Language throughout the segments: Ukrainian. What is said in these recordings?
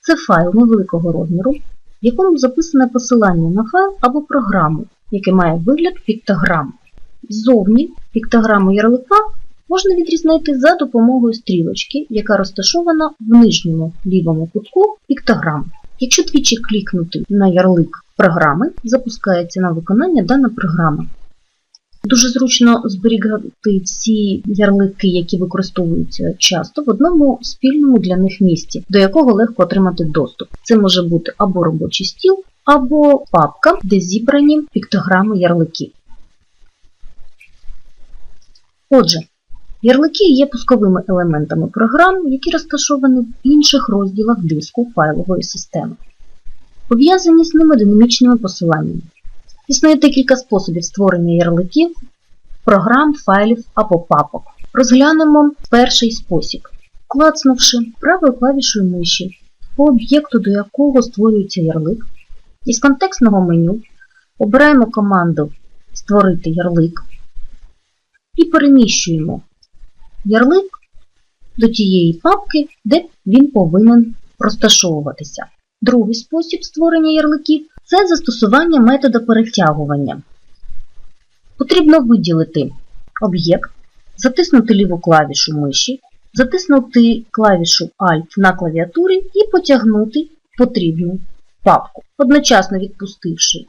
Це файл невеликого розміру, в якому записане посилання на файл або програму, яке має вигляд піктограми. Ззовні піктограму ярлика можна відрізнити за допомогою стрілочки, яка розташована в нижньому лівому кутку піктограми. Якщо двічі клікнути на ярлик програми, запускається на виконання дана програма. Дуже зручно зберігати всі ярлики, які використовуються часто, в одному спільному для них місці, до якого легко отримати доступ. Це може бути або робочий стіл, або папка, де зібрані піктограми ярликів. Отже, ярлики є пусковими елементами програм, які розташовані в інших розділах диску файлової системи. Пов'язані з ними динамічними посиланнями. Існує декілька способів створення ярликів, програм, файлів або папок. Розглянемо перший спосіб. Клацнувши правою клавішою миші по об'єкту, до якого створюється ярлик, із контекстного меню обираємо команду Створити ярлик і переміщуємо ярлик до тієї папки, де він повинен розташовуватися. Другий спосіб створення ярликів це застосування метода перетягування. Потрібно виділити об'єкт, затиснути ліву клавішу миші, затиснути клавішу Alt на клавіатурі і потягнути потрібну папку. Одночасно відпустивши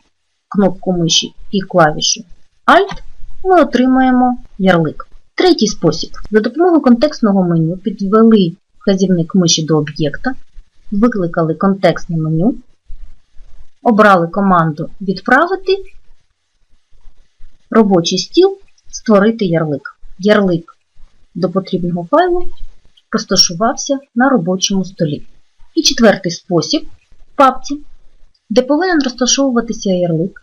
кнопку миші і клавішу Alt, ми отримаємо ярлик. Третій спосіб. За допомогою контекстного меню підвели вказівник миші до об'єкта, викликали контекстне меню, обрали команду Відправити, робочий стіл, створити ярлик. Ярлик до потрібного файлу розташувався на робочому столі. І четвертий спосіб в папці, де повинен розташовуватися ярлик.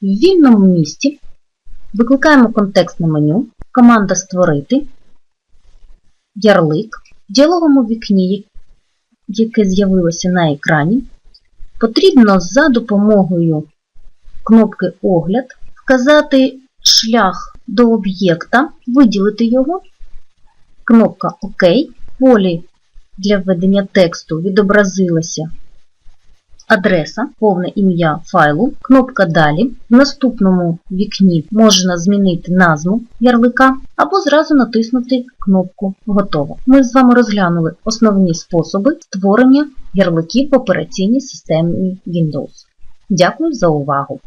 В вільному місці викликаємо контекстне меню, команда Створити, ярлик. В діалоговому вікні, яке з'явилося на екрані, потрібно за допомогою кнопки Огляд вказати шлях до об'єкта, виділити його, кнопка ОК, полі для введення тексту відобразилася адреса, повне ім'я файлу, кнопка Далі. В наступному вікні можна змінити назву ярлика або зразу натиснути кнопку Готово. Ми з вами розглянули основні способи створення ярликів в операційній системі Windows. Дякую за увагу!